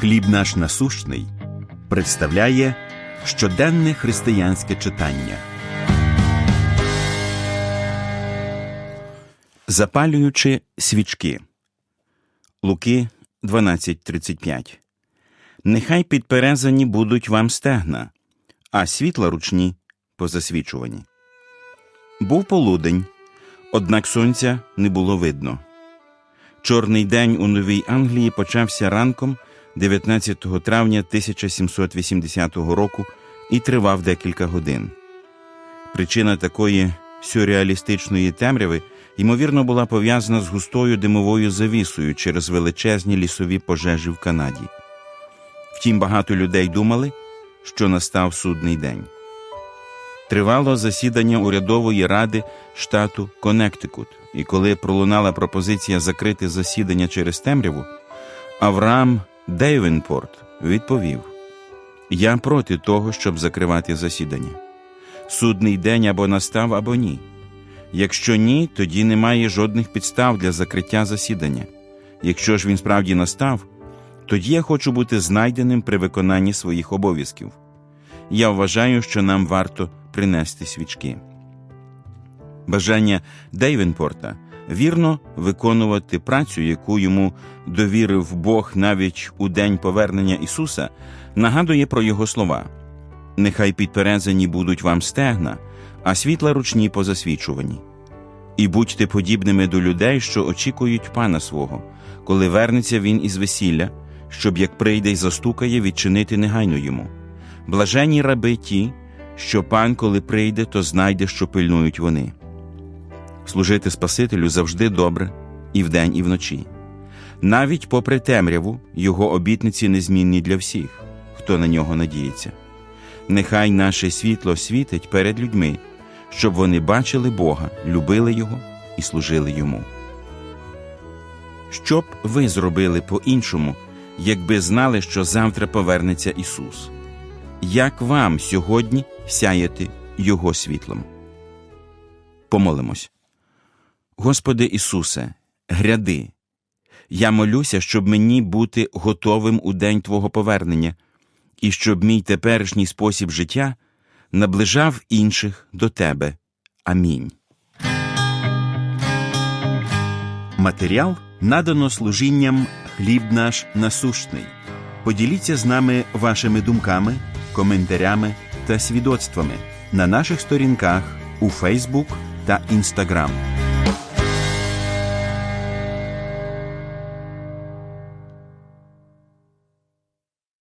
Хліб наш насущний представляє щоденне християнське читання. Запалюючи свічки. Луки 12.35 Нехай підперезані будуть вам стегна, а світла ручні позасвічувані. Був полудень, однак сонця не було видно. Чорний день у Новій Англії почався ранком 19 травня 1780 року і тривав декілька годин. Причина такої сюрреалістичної темряви, ймовірно, була пов'язана з густою димовою завісою через величезні лісові пожежі в Канаді. Втім, багато людей думали, що настав судний день. Тривало засідання урядової ради штату Коннектикут, і коли пролунала пропозиція закрити засідання через темряву, Авраам Дейвенпорт відповів: Я проти того, щоб закривати засідання. Судний день або настав, або ні. Якщо ні, тоді немає жодних підстав для закриття засідання. Якщо ж він справді настав, тоді я хочу бути знайденим при виконанні своїх обов'язків. Я вважаю, що нам варто принести свічки. Бажання Дейвенпорта вірно виконувати працю, яку йому довірив Бог навіть у день повернення Ісуса, нагадує про його слова: Нехай підперезані будуть вам стегна, а світла ручні позасвічувані. І будьте подібними до людей, що очікують пана свого, коли вернеться він із весілля, щоб як прийде й застукає, відчинити негайно йому. Блаженні раби ті, що пан, коли прийде, то знайде, що пильнують вони. Служити Спасителю завжди добре і вдень, і вночі. Навіть попри темряву, його обітниці незмінні для всіх, хто на нього надіється. Нехай наше світло світить перед людьми, щоб вони бачили Бога, любили Його і служили Йому. Що б ви зробили по-іншому, якби знали, що завтра повернеться Ісус? Як вам сьогодні сяяти Його світлом? Помолимось. Господи Ісусе, гряди, я молюся, щоб мені бути готовим у день Твого повернення, і щоб мій теперішній спосіб життя наближав інших до Тебе. Амінь. Матеріал надано служінням хліб наш насущний. Поділіться з нами вашими думками, коментарями та свідоцтвами на наших сторінках у Фейсбук та Інстаграм.